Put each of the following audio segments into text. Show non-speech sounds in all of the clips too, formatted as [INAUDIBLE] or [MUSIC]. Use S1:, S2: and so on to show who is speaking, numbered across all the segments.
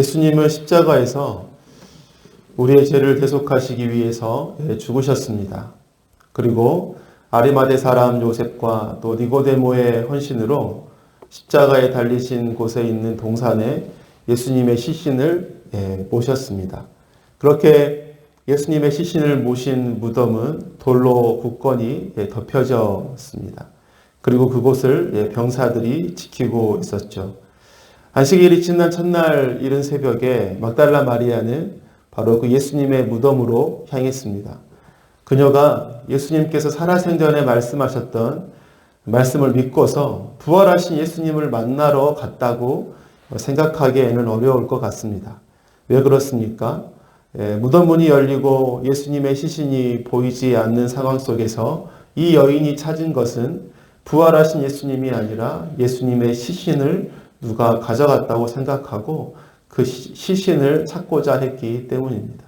S1: 예수님은 십자가에서 우리의 죄를 대속하시기 위해서 예, 죽으셨습니다. 그리고 아리마대 사람 요셉과 또 니고데모의 헌신으로 십자가에 달리신 곳에 있는 동산에 예수님의 시신을 예, 모셨습니다. 그렇게 예수님의 시신을 모신 무덤은 돌로 굳건히 예, 덮여졌습니다. 그리고 그곳을 예, 병사들이 지키고 있었죠. 안식일이 지난 첫날 이른 새벽에 막달라 마리아는 바로 그 예수님의 무덤으로 향했습니다. 그녀가 예수님께서 살아생전에 말씀하셨던 말씀을 믿고서 부활하신 예수님을 만나러 갔다고 생각하기에는 어려울 것 같습니다. 왜 그렇습니까? 예, 무덤 문이 열리고 예수님의 시신이 보이지 않는 상황 속에서 이 여인이 찾은 것은 부활하신 예수님이 아니라 예수님의 시신을 누가 가져갔다고 생각하고 그 시신을 찾고자 했기 때문입니다.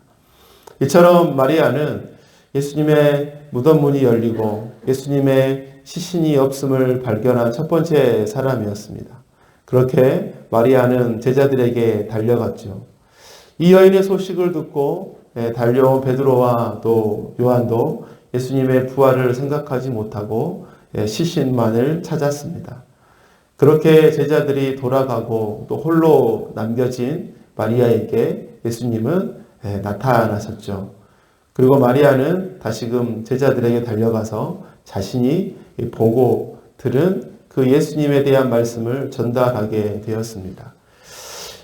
S1: 이처럼 마리아는 예수님의 무덤 문이 열리고 예수님의 시신이 없음을 발견한 첫 번째 사람이었습니다. 그렇게 마리아는 제자들에게 달려갔죠. 이 여인의 소식을 듣고 예, 달려온 베드로와 또 요한도 예수님의 부활을 생각하지 못하고 예, 시신만을 찾았습니다. 그렇게 제자들이 돌아가고 또 홀로 남겨진 마리아에게 예수님은 예, 나타나셨죠. 그리고 마리아는 다시금 제자들에게 달려가서 자신이 보고 들은 그 예수님에 대한 말씀을 전달하게 되었습니다.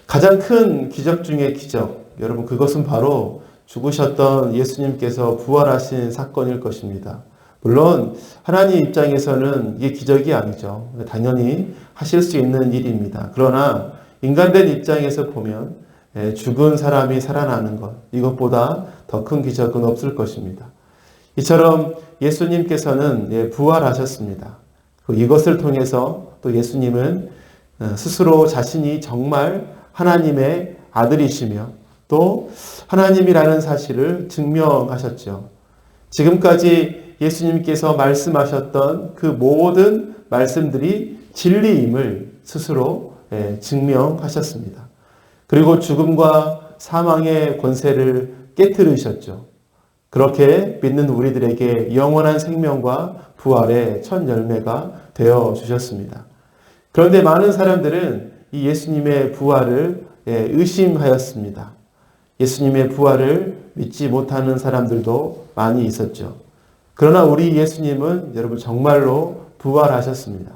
S1: 가장 큰 기적 중의 기적, 여러분 그것은 바로 죽으셨던 예수님께서 부활하신 사건일 것입니다. 물론 하나님 입장에서는 이게 기적이 아니죠. 당연히 하실 수 있는 일입니다. 그러나 인간된 입장에서 보면 예, 죽은 사람이 살아나는 것 이것보다 더 큰 기적은 없을 것입니다. 이처럼 예수님께서는 예, 부활하셨습니다. 이것을 통해서 또 예수님은 어, 스스로 자신이 정말 하나님의 아들이시며 또 하나님이라는 사실을 증명하셨죠. 지금까지 예수님께서 말씀하셨던 그 모든 말씀들이 진리임을 스스로 예, 증명하셨습니다. 그리고 죽음과 사망의 권세를 깨뜨리셨죠. 그렇게 믿는 우리들에게 영원한 생명과 부활의 첫 열매가 되어 주셨습니다. 그런데 많은 사람들은 이 예수님의 부활을 예, 의심하였습니다. 예수님의 부활을 믿지 못하는 사람들도 많이 있었죠. 그러나 우리 예수님은 여러분 정말로 부활하셨습니다.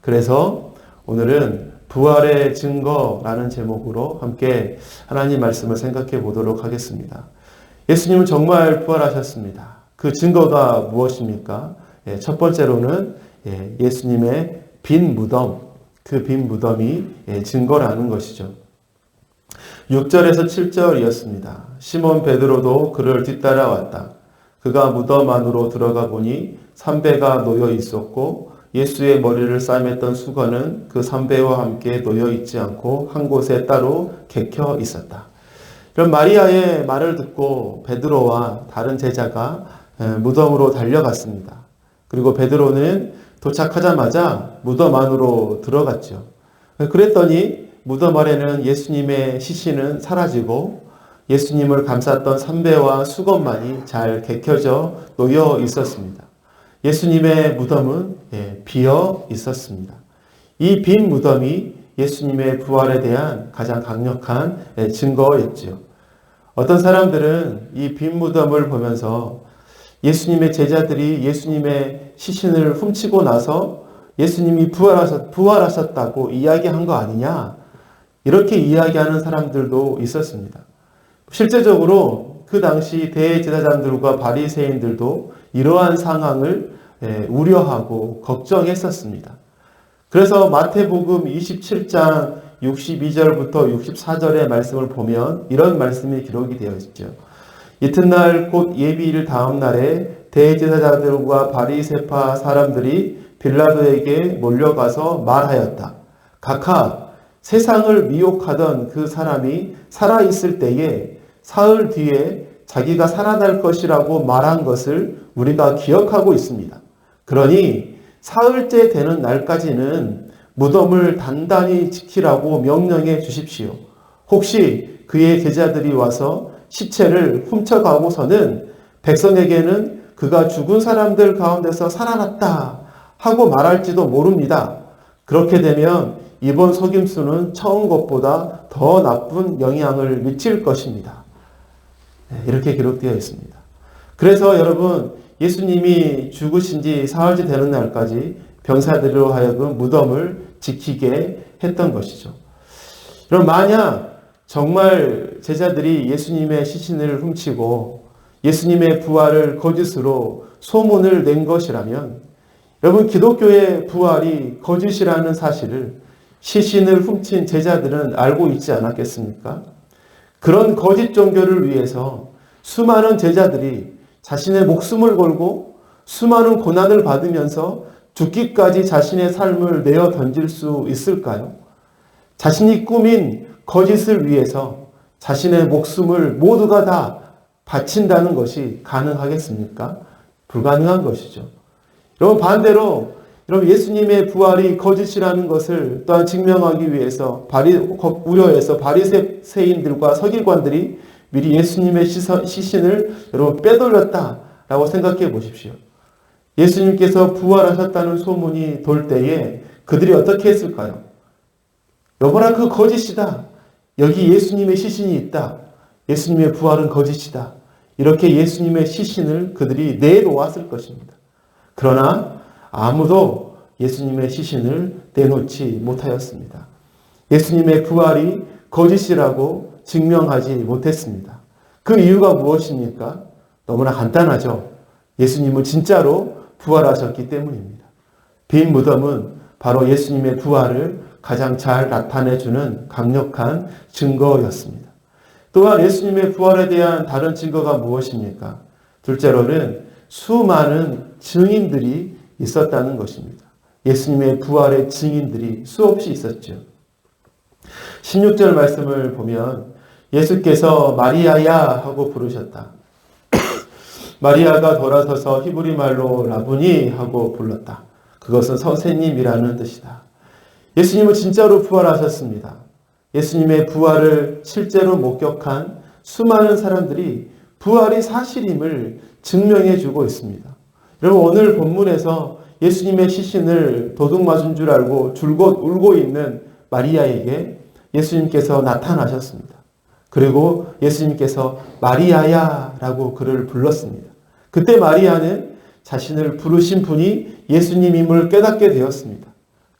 S1: 그래서 오늘은 부활의 증거라는 제목으로 함께 하나님 말씀을 생각해 보도록 하겠습니다. 예수님은 정말 부활하셨습니다. 그 증거가 무엇입니까? 예, 첫 번째로는 예, 예수님의 빈 무덤, 그 빈 무덤이 예, 증거라는 것이죠. 6절에서 7절이었습니다. 시몬 베드로도 그를 뒤따라왔다. 그가 무덤 안으로 들어가 보니 삼배가 놓여 있었고 예수의 머리를 싸맸던 수건은 그 삼배와 함께 놓여 있지 않고 한 곳에 따로 객혀 있었다. 그럼 마리아의 말을 듣고 베드로와 다른 제자가 무덤으로 달려갔습니다. 그리고 베드로는 도착하자마자 무덤 안으로 들어갔죠. 그랬더니 무덤 아래는 예수님의 시신은 사라지고 예수님을 감쌌던 삼배와 수건만이 잘 개켜져 놓여 있었습니다. 예수님의 무덤은 예, 비어 있었습니다. 이 빈 무덤이 예수님의 부활에 대한 가장 강력한 예, 증거였지요. 어떤 사람들은 이 빈 무덤을 보면서 예수님의 제자들이 예수님의 시신을 훔치고 나서 예수님이 부활하셨, 부활하셨다고 이야기한 거 아니냐? 이렇게 이야기하는 사람들도 있었습니다. 실제적으로 그 당시 대제사장들과 바리새인들도 이러한 상황을 예, 우려하고 걱정했었습니다. 그래서 마태복음 27장 62절부터 64절의 말씀을 보면 이런 말씀이 기록이 되어 있죠. 이튿날 곧 예비일 다음 날에 대제사장들과 바리새파 사람들이 빌라도에게 몰려가서 말하였다. 각하 세상을 미혹하던 그 사람이 살아 있을 때에 사흘 뒤에 자기가 살아날 것이라고 말한 것을 우리가 기억하고 있습니다. 그러니 사흘째 되는 날까지는 무덤을 단단히 지키라고 명령해 주십시오. 혹시 그의 제자들이 와서 시체를 훔쳐가고서는 백성에게는 그가 죽은 사람들 가운데서 살아났다 하고 말할지도 모릅니다. 그렇게 되면 이번 속임수는 처음 것보다 더 나쁜 영향을 미칠 것입니다. 네, 이렇게 기록되어 있습니다. 그래서 여러분 예수님이 죽으신 지 사흘째 되는 날까지 병사들로 하여금 무덤을 지키게 했던 것이죠. 그럼 만약 정말 제자들이 예수님의 시신을 훔치고 예수님의 부활을 거짓으로 소문을 낸 것이라면 여러분 기독교의 부활이 거짓이라는 사실을 시신을 훔친 제자들은 알고 있지 않았겠습니까? 그런 거짓 종교를 위해서 수많은 제자들이 자신의 목숨을 걸고 수많은 고난을 받으면서 죽기까지 자신의 삶을 내어 던질 수 있을까요? 자신이 꾸민 거짓을 위해서 자신의 목숨을 모두가 다 바친다는 것이 가능하겠습니까? 불가능한 것이죠. 여러분 반대로 여러분 예수님의 부활이 거짓이라는 것을 또한 증명하기 위해서 바리 우려해서 바리새인들과 서기관들이 미리 예수님의 시신을 여러분 빼돌렸다라고 생각해 보십시오. 예수님께서 부활하셨다는 소문이 돌 때에 그들이 어떻게 했을까요? 여보라 그 거짓이다. 여기 예수님의 시신이 있다. 예수님의 부활은 거짓이다. 이렇게 예수님의 시신을 그들이 내놓았을 것입니다. 그러나 아무도 예수님의 시신을 내놓지 못하였습니다. 예수님의 부활이 거짓이라고 증명하지 못했습니다. 그 이유가 무엇입니까? 너무나 간단하죠. 예수님은 진짜로 부활하셨기 때문입니다. 빈 무덤은 바로 예수님의 부활을 가장 잘 나타내주는 강력한 증거였습니다. 또한 예수님의 부활에 대한 다른 증거가 무엇입니까? 둘째로는 수많은 증인들이 있었다는 것입니다. 예수님의 부활의 증인들이 수없이 있었죠. 16절 말씀을 보면 예수께서 마리아야 하고 부르셨다. [CLEARS THROAT] 마리아가 돌아서서 히브리 말로 라부니 하고 불렀다. 그것은 선생님이라는 뜻이다. 예수님은 진짜로 부활하셨습니다. 예수님의 부활을 실제로 목격한 수많은 사람들이 부활이 사실임을 증명해 주고 있습니다. 여러분 오늘 본문에서 예수님의 시신을 도둑 맞은 줄 알고 줄곧 울고 있는 마리아에게 예수님께서 나타나셨습니다. 그리고 예수님께서 마리아야 라고 그를 불렀습니다. 그때 마리아는 자신을 부르신 분이 예수님임을 깨닫게 되었습니다.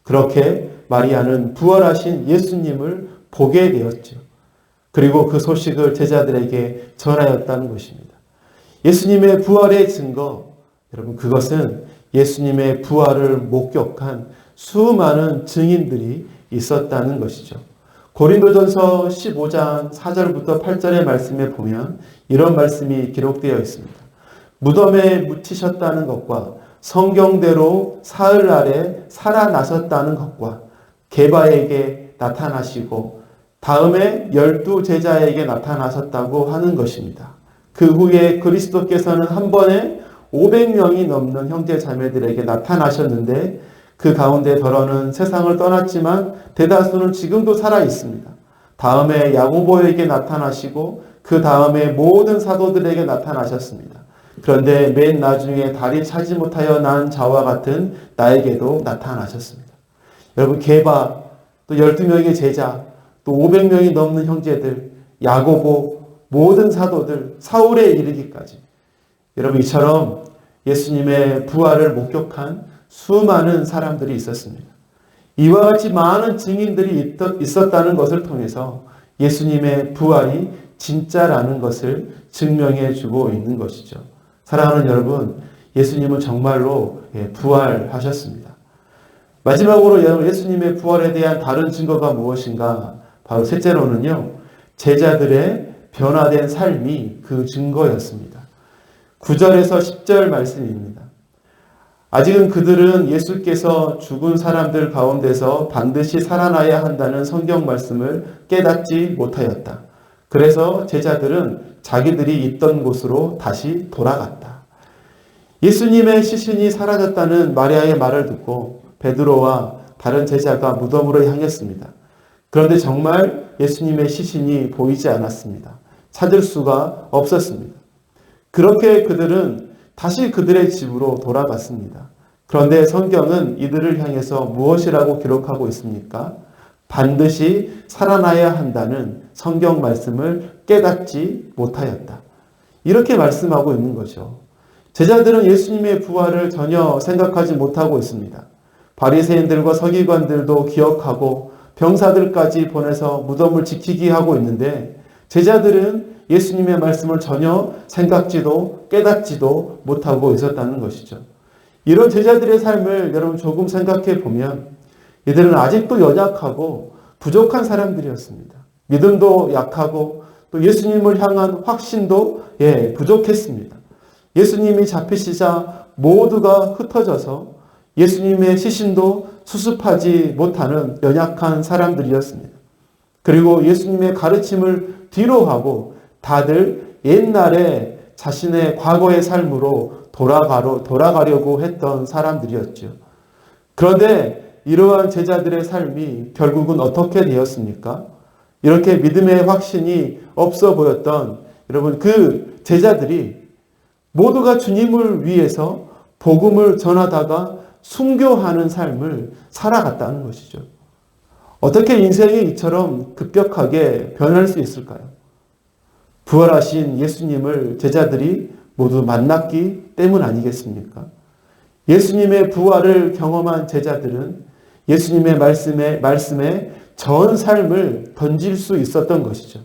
S1: 그렇게 마리아는 부활하신 예수님을 보게 되었죠. 그리고 그 소식을 제자들에게 전하였다는 것입니다. 예수님의 부활의 증거, 여러분 그것은 예수님의 부활을 목격한 수많은 증인들이 있었다는 것이죠. 고린도전서 15장 4절부터 8절의 말씀에 보면 이런 말씀이 기록되어 있습니다. 무덤에 묻히셨다는 것과 성경대로 사흘 아래 살아나셨다는 것과 게바에게 나타나시고 다음에 열두 제자에게 나타나셨다고 하는 것입니다. 그 후에 그리스도께서는 한 번에 500명이 넘는 형제 자매들에게 나타나셨는데 그 가운데 더러는 세상을 떠났지만 대다수는 지금도 살아 있습니다. 다음에 야고보에게 나타나시고 그 다음에 모든 사도들에게 나타나셨습니다. 그런데 맨 나중에 다리 차지 못하여 난 자와 같은 나에게도 나타나셨습니다. 여러분 개바 또 12명의 제자 또 500명이 넘는 형제들 야고보 모든 사도들 사울에 이르기까지 여러분 이처럼 예수님의 부활을 목격한 수많은 사람들이 있었습니다. 이와 같이 많은 증인들이 있었다는 것을 통해서 예수님의 부활이 진짜라는 것을 증명해 주고 있는 것이죠. 사랑하는 여러분, 예수님은 정말로 예, 부활하셨습니다. 마지막으로 예수님의 부활에 대한 다른 증거가 무엇인가? 바로 셋째로는요, 제자들의 변화된 삶이 그 증거였습니다. 9절에서 10절 말씀입니다. 아직은 그들은 예수께서 죽은 사람들 가운데서 반드시 살아나야 한다는 성경 말씀을 깨닫지 못하였다. 그래서 제자들은 자기들이 있던 곳으로 다시 돌아갔다. 예수님의 시신이 사라졌다는 마리아의 말을 듣고 베드로와 다른 제자가 무덤으로 향했습니다. 그런데 정말 예수님의 시신이 보이지 않았습니다. 찾을 수가 없었습니다. 그렇게 그들은 다시 그들의 집으로 돌아갔습니다. 그런데 성경은 이들을 향해서 무엇이라고 기록하고 있습니까? 반드시 살아나야 한다는 성경 말씀을 깨닫지 못하였다. 이렇게 말씀하고 있는 거죠. 제자들은 예수님의 부활을 전혀 생각하지 못하고 있습니다. 바리새인들과 서기관들도 기억하고 병사들까지 보내서 무덤을 지키게 하고 있는데 제자들은 예수님의 말씀을 전혀 생각지도 깨닫지도 못하고 있었다는 것이죠. 이런 제자들의 삶을 여러분 조금 생각해 보면 이들은 아직도 연약하고 부족한 사람들이었습니다. 믿음도 약하고 또 예수님을 향한 확신도 예, 부족했습니다. 예수님이 잡히시자 모두가 흩어져서 예수님의 시신도 수습하지 못하는 연약한 사람들이었습니다. 그리고 예수님의 가르침을 뒤로하고 다들 옛날에 자신의 과거의 삶으로 돌아가로, 돌아가려고 했던 사람들이었죠. 그런데 이러한 제자들의 삶이 결국은 어떻게 되었습니까? 이렇게 믿음의 확신이 없어 보였던 여러분 그 제자들이 모두가 주님을 위해서 복음을 전하다가 순교하는 삶을 살아갔다는 것이죠. 어떻게 인생이 이처럼 급격하게 변할 수 있을까요? 부활하신 예수님을 제자들이 모두 만났기 때문 아니겠습니까? 예수님의 부활을 경험한 제자들은 예수님의 말씀에, 말씀에 전 삶을 던질 수 있었던 것이죠.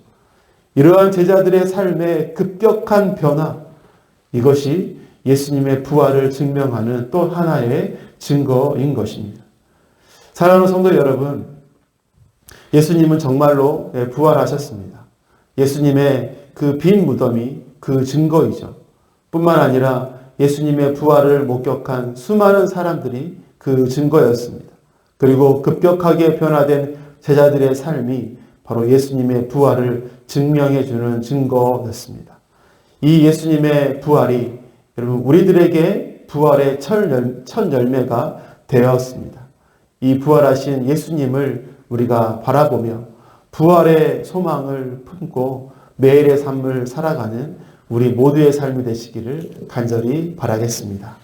S1: 이러한 제자들의 삶의 급격한 변화, 이것이 예수님의 부활을 증명하는 또 하나의 증거인 것입니다. 사랑하는 성도 여러분, 예수님은 정말로 부활하셨습니다. 예수님의 그 빈 무덤이 그 증거이죠. 뿐만 아니라 예수님의 부활을 목격한 수많은 사람들이 그 증거였습니다. 그리고 급격하게 변화된 제자들의 삶이 바로 예수님의 부활을 증명해 주는 증거였습니다. 이 예수님의 부활이 여러분 우리들에게 부활의 첫 열매가 되었습니다. 이 부활하신 예수님을 우리가 바라보며 부활의 소망을 품고 매일의 삶을 살아가는 우리 모두의 삶이 되시기를 간절히 바라겠습니다.